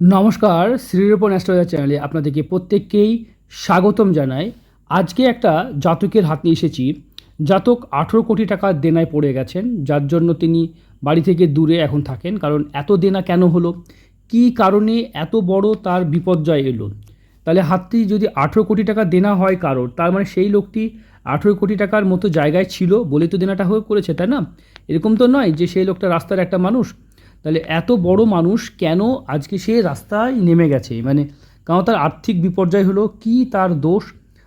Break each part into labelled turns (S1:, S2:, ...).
S1: নমস্কার শ্রীরূপন অ্যাস্ট্রোলজার চ্যানেলে আপনাদেরকে প্রত্যেককেই স্বাগতম জানাই। আজকে একটা জাতকের হাত নিয়ে এসেছি। জাতক আঠেরো কোটি টাকা দেনায় পড়ে গেছেন, যার জন্য তিনি বাড়ি থেকে দূরে এখন থাকেন। কারণ এত দেনা কেন হলো? কী কারণে এত বড় তার বিপর্যয় এলো? তাহলে হাতটি যদি আঠেরো কোটি টাকা দেনা হয় কারোর, তার মানে সেই লোকটি আঠেরো কোটি টাকার মতো জায়গায় ছিল বলে তো দেনাটা হয়ে করেছে, তাই না? এরকম তো নয় যে সেই লোকটা রাস্তার একটা মানুষ। তাহলে এত বড় মানুষ কেন আজকে সে রাস্তায় নেমে গেছে? মানে কারণ তার আর্থিক বিপর্যয় হলো, কি তার দোষ?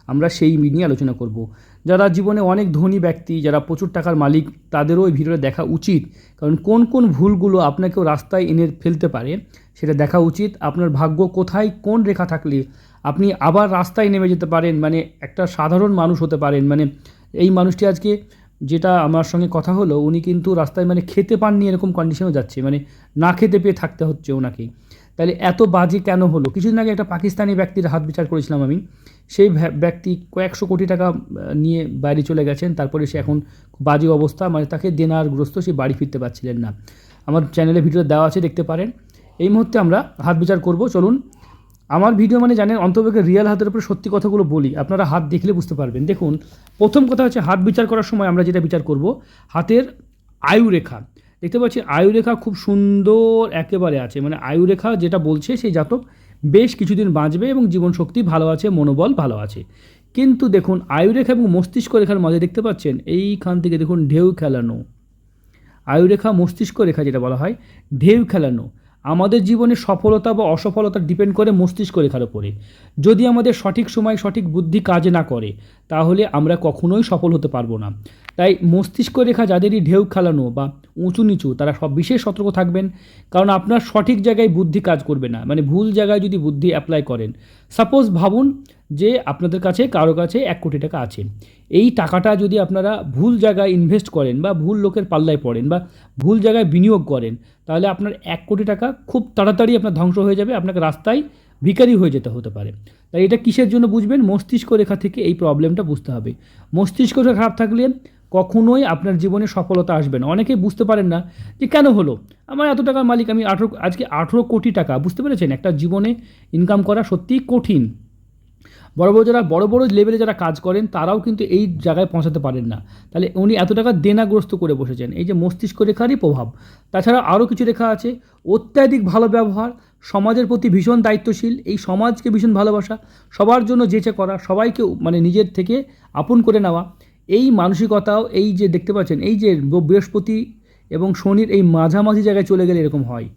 S1: আমরা সেই নিয়ে আলোচনা করব। যারা জীবনে অনেক ধনী ব্যক্তি, যারা প্রচুর টাকার মালিক, তাদেরও এই ভিডিওটা দেখা উচিত। কারণ কোন কোন ভুলগুলো আপনাকেও রাস্তায় এনে ফেলতে পারে, সেটা দেখা উচিত। আপনার ভাগ্য কোথায়, কোন রেখা থাকলে আপনি আবার রাস্তায় নেমে যেতে পারেন? মানে একটা সাধারণ মানুষ হতে পারেন। মানে এই মানুষটি আজকে যেটা আমার সঙ্গে কথা হলো, উনি কিন্তু রাস্তায় মানে খেতে পাননি এরকম কন্ডিশনেও যাচ্ছে। মানে না খেতে পেয়ে থাকতে হচ্ছে ওনাকে তাহলে এত বাজে কেন হলো? কিছুদিন আগে একটা পাকিস্তানি ব্যক্তির হাত বিচার করেছিলাম আমি। সেই ব্যক্তি কয়েকশো কোটি টাকা নিয়ে বাইরে চলে গেছেন। তারপরে সে এখন বাজে অবস্থা। মানে তাকে দেনার গ্রস্ত সে বাড়ি ফিরতে পারছিলেন না। আমার চ্যানেলে ভিডিও দেওয়া আছে, দেখতে পারেন। এই মুহূর্তে আমরা হাত বিচার করব। চলুন আমার ভিডিও মানে জানেন অন্তর্ভুক্ত রিয়েল হাতের উপরে সত্যি কথাগুলো বলি। আপনারা হাত দেখলে বুঝতে পারবেন। দেখুন, প্রথম কথা হচ্ছে হাত বিচার করার সময় আমরা যেটা বিচার করব, হাতের আয়ু রেখা। দেখতে পাচ্ছি আয়ু রেখা খুব সুন্দর একেবারে আছে। মানে আয়ু রেখা যেটা বলছে সেই জাতক বেশ কিছুদিন বাঁচবে এবং জীবন শক্তি ভালো আছে, মনোবল ভালো আছে। কিন্তু দেখুন, আয়ু রেখা এবং মস্তিষ্ক রেখার মাঝে দেখতে পাচ্ছেন, এইখান থেকে দেখুন ঢেউ খেলানো। আয়ুরেখা মস্তিষ্ক রেখা যেটা বলা হয়, ঢেউ খেলানো। আমাদের জীবনে সফলতা বা অসফলতা ডিপেন্ড করে মস্তিষ্ক রেখার উপরে। যদি আমাদের সঠিক সময় সঠিক বুদ্ধি কাজ না করে, তাহলে আমরা কখনোই সফল হতে পারব না। তাই মস্তিষ্ক রেখা যাদেরই ঢেউ খেলানো বা উঁচু নিচু, তারা সব বিশেষ সতর্ক থাকবেন। কারণ আপনার সঠিক জায়গায় বুদ্ধি কাজ করবে না। মানে ভুল জায়গায় যদি বুদ্ধি অ্যাপ্লাই করেন সাপোজ ভাবুন যে আপনাদের কাছে, কারও কাছে এক কোটি টাকা আছে। এই টাকাটা যদি আপনারা ভুল জায়গায় ইনভেস্ট করেন বা ভুল লোকের পাল্লায় পড়েন বা ভুল জায়গায় বিনিয়োগ করেন, তাহলে আপনার এক কোটি টাকা খুব তাড়াতাড়ি আপনার ধ্বংস হয়ে যাবে, আপনাকে রাস্তায় ভিখারি হয়ে যেতে হতে পারে। তাই এটা কিসের জন্য বুঝবেন? মস্তিষ্ক রেখা থেকে এই প্রবলেমটা বুঝতে হবে। মস্তিষ্ক খারাপ থাকলে কখনোই আপনার জীবনে সফলতা আসবে না। অনেকেই বুঝতে পারেন না যে কেন হলো? আমার এত টাকার মালিক, আমি আঠেরো, আজকে আঠেরো কোটি টাকা, বুঝতে পেরেছেন? একটা জীবনে ইনকাম করা সত্যিই কঠিন। বড় বড় যারা, বড় বড় লেভেলে যারা কাজ করেন, তারাও কিন্তু এই জায়গায় পৌঁছাতে পারেন না। তাহলে উনি এত টাকা দেনাগ্রস্ত করে বসেছেন। এই যে মস্তিষ্ক রেখারই প্রভাব। তাছাড়া আরও কিছু রেখা আছে। অত্যাধিক ভালো ব্যবহার, সমাজের প্রতি ভীষণ দায়িত্বশীল, এই সমাজকে ভীষণ ভালোবাসা, সবার জন্য যেচে করা, সবাইকে মানে নিজের থেকে আপন করে নেওয়া। এই মানসিকতাও এই যে দেখতে পাচ্ছেন, এই যে বৃহস্পতি এবং শনির এই মাঝামাঝি জায়গায় চলে গেলে এরকম হয়।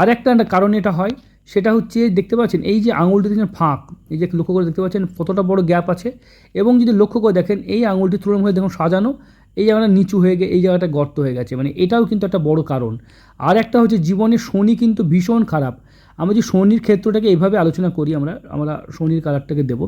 S1: আর একটা কারণ এটা হয়, সেটা হচ্ছে দেখতে পাচ্ছেন, এই যে আঙুলটি দেখছেন ফাঁক, এই যে লক্ষ্য করে দেখতে পাচ্ছেন কতটা বড় গ্যাপ আছে এবং যদি লক্ষ্য করে দেখেন, এই আঙুলটি তুলনা হয়ে দেখুন সাজানো, এই জায়গাটা নিচু হয়ে গে, এই জায়গাটা গর্ত হয়ে গেছে। মানে এটাও কিন্তু একটা বড় কারণ। আর একটা হচ্ছে জীবনে শনি কিন্তু ভীষণ খারাপ। আমরা যদি শনির ক্ষেত্রটাকে এইভাবে আলোচনা করি, আমরা আমরা শনির কালারটাকে দেবো।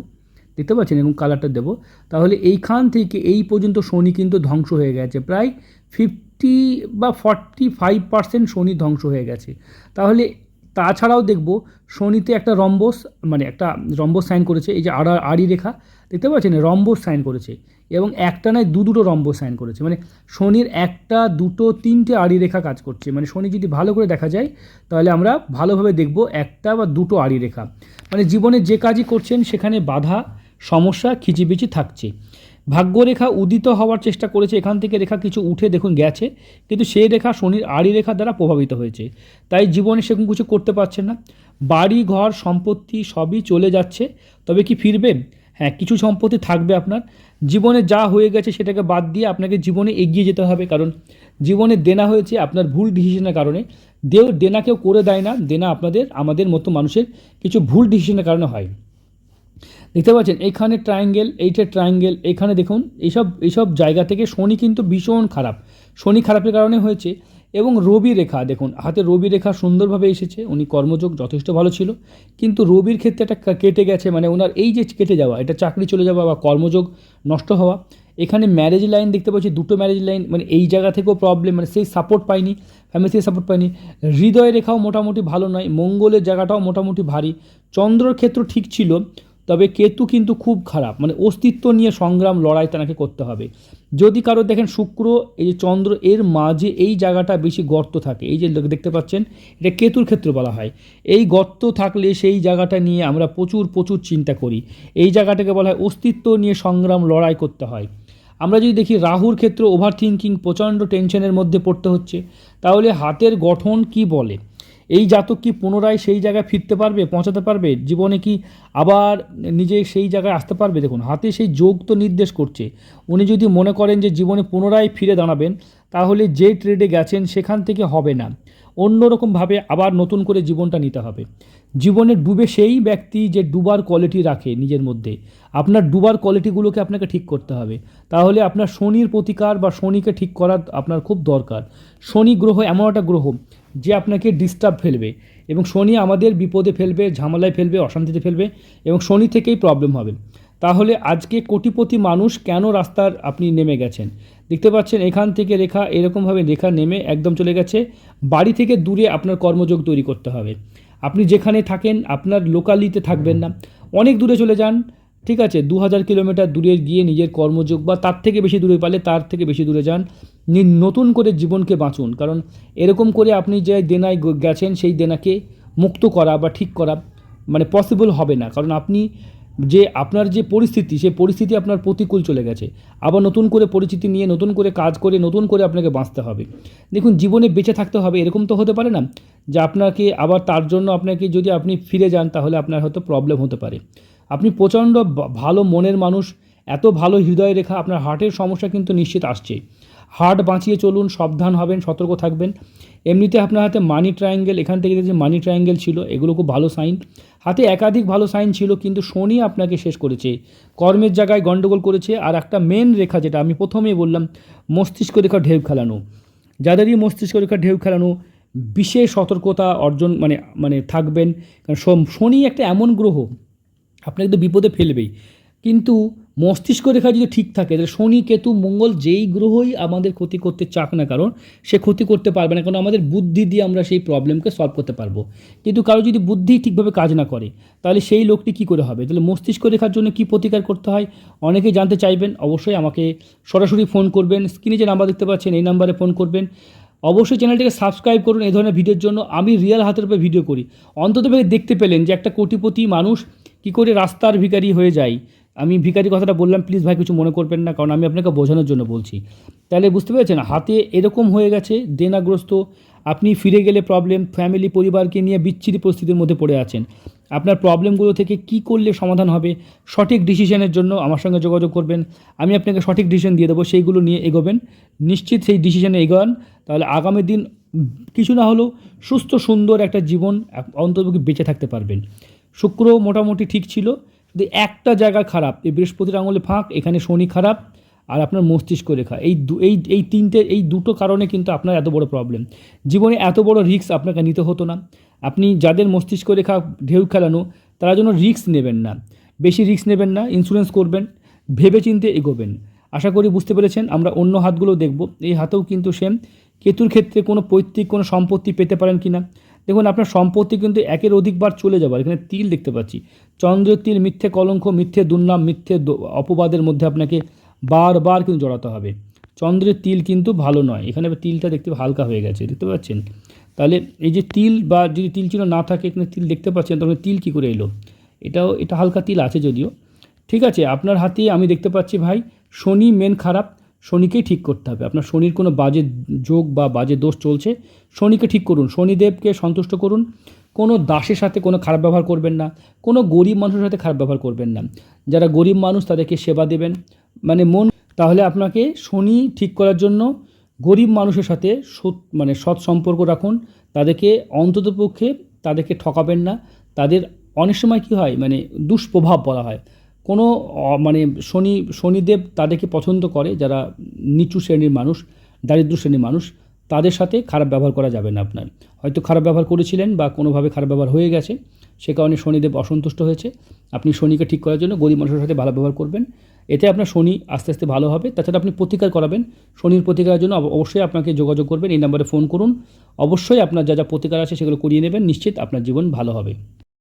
S1: দেখতে পাচ্ছেন এবং কালারটা দেবো। তাহলে এইখান থেকে এই পর্যন্ত শনি কিন্তু ধ্বংস হয়ে গেছে। প্রায় ফিফটি বা ফর্টি ফাইভ পার্সেন্ট শনি ধ্বংস হয়ে গেছে। তাহলে তাছাড়াও দেখব, শনিতে একটা রম্বস মানে একটা রম্বস সাইন করেছে, এই যে আড়া আড়ি রেখা, দেখতে পাচ্ছেন? রম্বস সাইন করেছে এবং একটা নয়, দু দুটো রম্বস সাইন করেছে। মানে শনির একটা, দুটো, তিনটে আড়ি রেখা কাজ করছে। মানে শনি যদি ভালো করে দেখা যায়, তাহলে আমরা ভালোভাবে দেখব একটা বা দুটো আড়ি রেখা। মানে জীবনে যে কাজই করছেন, সেখানে বাধা সমস্যা খিচিবিচি থাকছে। ভাগ্যরেখা উদিত হওয়ার চেষ্টা করেছে। এখান থেকে রেখা কিছু উঠে দেখুন গেছে, কিন্তু সেই রেখা শনির আড়ি রেখা দ্বারা প্রভাবিত হয়েছে। তাই জীবনে সেরকম কিছু করতে পারছেন না। বাড়ি, ঘর, সম্পত্তি সবই চলে যাচ্ছে। তবে কি ফিরবেন হ্যাঁ কিছু সম্পত্তি থাকবে আপনার। জীবনে যা হয়ে গেছে সেটাকে বাদ দিয়ে আপনাকে জীবনে এগিয়ে যেতে হবে। কারণ জীবনে দেনা হয়েছে আপনার ভুল ডিসিশনের কারণে। দেও দেনা কেউ করে দেয় না। দেনা আপনাদের, আমাদের মতো মানুষের কিছু ভুল ডিসিশনের কারণে হয়। দেখতে পাচ্ছেন এইখানে ট্রায়াঙ্গেল এইটা ট্রায়াঙ্গেল এখানে দেখুন, এইসব এইসব জায়গা থেকে শনি কিন্তু ভীষণ খারাপ। শনি খারাপের কারণে হয়েছে এবং রবি রেখা, দেখুন, হাতে রবি রেখা সুন্দরভাবে এসেছে, উনি কর্মযোগ যথেষ্ট ভালো ছিল, কিন্তু রবির ক্ষেত্রে একটা কেটে গেছে মানে ওনার এই যে কেটে যাওয়া, এটা চাকরি চলে যাওয়া বা কর্মযোগ নষ্ট হওয়া, এখানে ম্যারেজ লাইন দেখতে পাচ্ছি, দুটো ম্যারেজ লাইন মানে এই জায়গা থেকেও প্রবলেম মানে সেই সাপোর্ট পাইনি ফ্যামিলি থেকে সাপোর্ট পাইনি। হৃদয় রেখাও মোটামুটি ভালো নয়, মঙ্গলের জায়গাটাও মোটামুটি ভারী, চন্দ্রর ক্ষেত্র ঠিক ছিল তবে কেতু কিন্তু খুব খারাপ। মানে অস্তিত্ব নিয়ে সংগ্রাম, লড়াই তাকে করতে হবে। যদি কারও দেখেন শুক্র, এই যে চন্দ্র, এর মাঝে এই জায়গাটা বেশি গর্ত থাকে। এই যে দেখতে পাচ্ছেন, এটা কেতুর ক্ষেত্রে বলা হয়। এই গর্ত থাকলে সেই জায়গাটা নিয়ে আমরা প্রচুর প্রচুর চিন্তা করি। এই জায়গাটাকে বলা হয় অস্তিত্ব নিয়ে সংগ্রাম, লড়াই করতে হয়। আমরা যদি দেখি রাহুর ক্ষেত্রে ওভার থিঙ্কিং প্রচণ্ড টেনশনের মধ্যে পড়তে হচ্ছে, তাহলে হাতের গঠন কি বলে? এই জাতক কি পুনরায় সেই জায়গায় ফিরতে পারবে, পৌঁছাতে পারবে? জীবনে কি আবার নিজে সেই জায়গায় আসতে পারবে? দেখুন, হাতে সেই যোগ তো নির্দেশ করছে। উনি যদি মনে করেন যে জীবনে পুনরায় ফিরে দাঁড়াবেন, তাহলে যে ট্রেডে গেছেন সেখান থেকে হবে না। অন্যরকমভাবে আবার নতুন করে জীবনটা নিতে হবে। জীবনে ডুবে সেই ব্যক্তি যে ডুবার কোয়ালিটি রাখে নিজের মধ্যে। আপনার ডুবার কোয়ালিটিগুলোকে আপনাকে ঠিক করতে হবে। তাহলে আপনার শনির প্রতিকার বা শনিকে ঠিক করা আপনার খুব দরকার। শনি গ্রহ এমন একটা গ্রহ যে আপনাকে ডিস্টার্ব ফেলবে। এবং শনি আমাদের বিপদে ফেলবে, ঝামেলায় ফেলবে, অশান্তিতে ফেলবে, এবং শনি থেকেই প্রবলেম হবে। তাহলে আজকে কোটিপতি মানুষ কেন রাস্তার আপনি নেমে গেছেন? দেখতে পাচ্ছেন, এখান থেকে রেখা এরকমভাবে রেখা নেমে একদম চলে গেছে। বাড়ি থেকে দূরে আপনার কর্মযোগ তৈরি করতে হবে। আপনি যেখানে থাকেন, আপনার লোকালিতে থাকবেন না। অনেক দূরে চলে যান, ঠিক আছে? দু হাজার কিলোমিটার দূরে গিয়ে নিজের কর্মযোগ বা তার থেকে বেশি দূরে পালে তার থেকে বেশি দূরে যান। নতুন করে জীবনকে বাঁচুন। কারণ এরকম করে আপনি যে দেনায় গেছেন, সেই দেনাকে মুক্ত করা বা ঠিক করা মানে পসিবল হবে না। কারণ আপনি যে, আপনার যে পরিস্থিতি সেই পরিস্থিতি আপনার প্রতিকূল চলে গেছে। আবার নতুন করে পরিচিতি নিয়ে, নতুন করে কাজ করে, নতুন করে আপনাকে বাঁচতে হবে। দেখুন, জীবনে বেঁচে থাকতে হবে, এরকম তো হতে পারে না যে আপনাকে আবার তার জন্য আপনাকে যদি আপনি ফিরে যান, তাহলে আপনার হয়তো প্রবলেম হতে পারে। আপনি প্রচণ্ড ভালো মনের মানুষ, এত ভালো হৃদয় রেখা, আপনার হার্টের সমস্যা কিন্তু নিশ্চিত আসছে হার্ট বাঁচিয়ে চলুন, সাবধান হবেন, সতর্ক থাকবেন। এমনিতে আপনার হাতে মানি ট্রায়াঙ্গেল এখান থেকে যে মানি ট্রায়াঙ্গেল ছিল, এগুলো খুব ভালো সাইন হাতে একাধিক ভালো সাইন ছিল, কিন্তু শনি আপনাকে শেষ করেছে। কর্মের জায়গায় গণ্ডগোল করেছে, আর একটা মেন রেখা যেটা আমি প্রথমেই বললাম, মস্তিষ্ক রেখা ঢেউ খেলানো। যাদেরই মস্তিষ্ক রেখা ঢেউ খেলানো, বিশেষ সতর্কতা অর্জন মানে মানে থাকবেন। কারণ শনি একটা এমন গ্রহ, আপনাকে তো বিপদে ফেলবেই। কিন্তু মস্তিষ্ক রেখা যদি ঠিক থাকে, তাহলে শনি, কেতু, মঙ্গল যেই গ্রহই আমাদের ক্ষতি করতে চাক না কারণ, সে ক্ষতি করতে পারবে না কারণ আমাদের বুদ্ধি দিয়ে আমরা সেই প্রবলেমকে সলভ করতে পারব। কিন্তু কারও যদি বুদ্ধি ঠিকভাবে কাজ না করে, তাহলে সেই লোকটি কী করে হবে? তাহলে মস্তিষ্ক রেখার জন্য কী প্রতিকার করতে হয়? অনেকেই জানতে চাইবেন, অবশ্যই আমাকে সরাসরি ফোন করবেন স্ক্রিনে যে নাম্বার দেখতে পাচ্ছেন, এই নাম্বারে ফোন করবেন। অবশ্যই চ্যানেলটিকে সাবস্ক্রাইব করুন এই ধরনের ভিডিওর জন্য। আমি রিয়েল হাতের উপরে ভিডিও করি। অন্তত দেখতে পেলেন যে একটা কোটিপতি মানুষ কি করে রাস্তার ভিখারি হয়ে যায়। আমি ভিখারি কথাটা বললাম প্লিজ ভাই কিছু মনে করবেন না, কারণ আমি আপনাকে বোঝানোর জন্য বলছি। তাহলে বুঝতে পেরেছেন, হাতে এরকম হয়ে গেছে, দেনাগ্রস্ত, আপনি ফিরে গেলে প্রবলেম ফ্যামিলি পরিবারকে নিয়ে বিচ্ছিরি পরিস্থিতির মধ্যে পড়ে আছেন। আপনার প্রবলেমগুলো থেকে কি করলে সমাধান হবে, সঠিক ডিসিশনের জন্য আমার সঙ্গে যোগাযোগ করবেন। আমি আপনাকে সঠিক ডিসিশন দিয়ে দেবো, সেইগুলো নিয়ে এগোবেন। নিশ্চিত সেই ডিসিশনে এগোন, তাহলে আগামী দিন কিছু না হলেও সুস্থ, সুন্দর একটা জীবন অন্তর্ভুক্ত বেঁচে থাকতে পারবেন। শুক্র মোটামুটি ঠিক ছিল কিন্তু একটা জায়গা খারাপ, এই বৃহস্পতির আঙুলে ফাঁক, এখানে শনি খারাপ, আর আপনার মস্তিষ্ক রেখা। এই দু, এই এই তিনটে, এই দুটো কারণে কিন্তু আপনার এত বড় প্রবলেম জীবনে এত বড় রিস্ক আপনাকে নিতে হতো না। আপনি যাদের মস্তিষ্ক রেখা ঢেউ খেলানো, তারা যেন রিস্ক নেবেন না। বেশি রিস্ক নেবেন না ইন্স্যুরেন্স করবেন ভেবে চিনতে এগোবেন। আশা করি বুঝতে পেরেছেন, আমরা অন্য হাতগুলো দেখব। এই হাতেও কিন্তু সেম কেতুর ক্ষেত্রে কোনো পৈতৃক, কোনো সম্পত্তি পেতে পারেন কি না দেখুন, আপনার সম্পত্তি কিন্তু একের অধিকবার চলে যাবার, এখানে তিল দেখতে পাচ্ছি। চন্দ্রের তিল, মিথ্যে কলঙ্ক, মিথ্যে দুর্নাম, মিথ্যে অপবাদের মধ্যে আপনাকে বারবার কিন্তু জড়াতে হবে। চন্দ্রের তিল কিন্তু ভালো নয়, এখানে তিলটা দেখতে হালকা হয়ে গেছে, দেখতে পাচ্ছেন? তাহলে এই যে তিল বা যদি তিল চিহ্ন না থাকে, এখানে তিল দেখতে পাচ্ছেন তখন তিল কী করে এলো? এটাও, এটা হালকা তিল আছে যদিও। ঠিক আছে, আপনার হাতে আমি দেখতে পাচ্ছি ভাই, শনি মেন খারাপ শনিকেই ঠিক করতে হবে। আপনার শনির কোনো বাজে যোগ বা বাজে দোষ চলছে, শনিকে ঠিক করুন, শনিদেবকে সন্তুষ্ট করুন। কোনো দাসের সাথে কোনো খারাপ ব্যবহার করবেন না, কোনো গরিব মানুষের সাথে খারাপ ব্যবহার করবেন না। যারা গরিব মানুষ তাদেরকে সেবা দেবেন। মানে মন, তাহলে আপনাকে শনি ঠিক করার জন্য গরিব মানুষের সাথে সৎ মানে সৎ সম্পর্ক রাখুন। তাদেরকে অন্ততপক্ষে তাদেরকে ঠকাবেন না। তাদের অনেক সময় কী হয় মানে দুষ্প্রভাব বলা হয়। কোনো মানে শনি, শনিদেব তাদেরকে পছন্দ করে, যারা নিচু শ্রেণির মানুষ, দারিদ্র শ্রেণির মানুষ, তাদের সাথে খারাপ ব্যবহার করা যাবে না আপনার। হয়তো খারাপ ব্যবহার করেছিলেন বা কোনোভাবে খারাপ ব্যবহার হয়ে গেছে, সে কারণে শনিদেব অসন্তুষ্ট হয়েছে। আপনি শনিকে ঠিক করার জন্য গরিব মানুষের সাথে ভালো ব্যবহার করবেন। এতে আপনার শনি আস্তে আস্তে ভালো হবে। তাছাড়া আপনি প্রতিকার করাবেন। শনির প্রতিকারের জন্য অবশ্যই আপনাকে যোগাযোগ করবেন। এই নাম্বারে ফোন করুন। অবশ্যই আপনার যা যা প্রতিকার আছে সেগুলো করিয়ে নেবেন। নিশ্চিত আপনার জীবন ভালো হবে।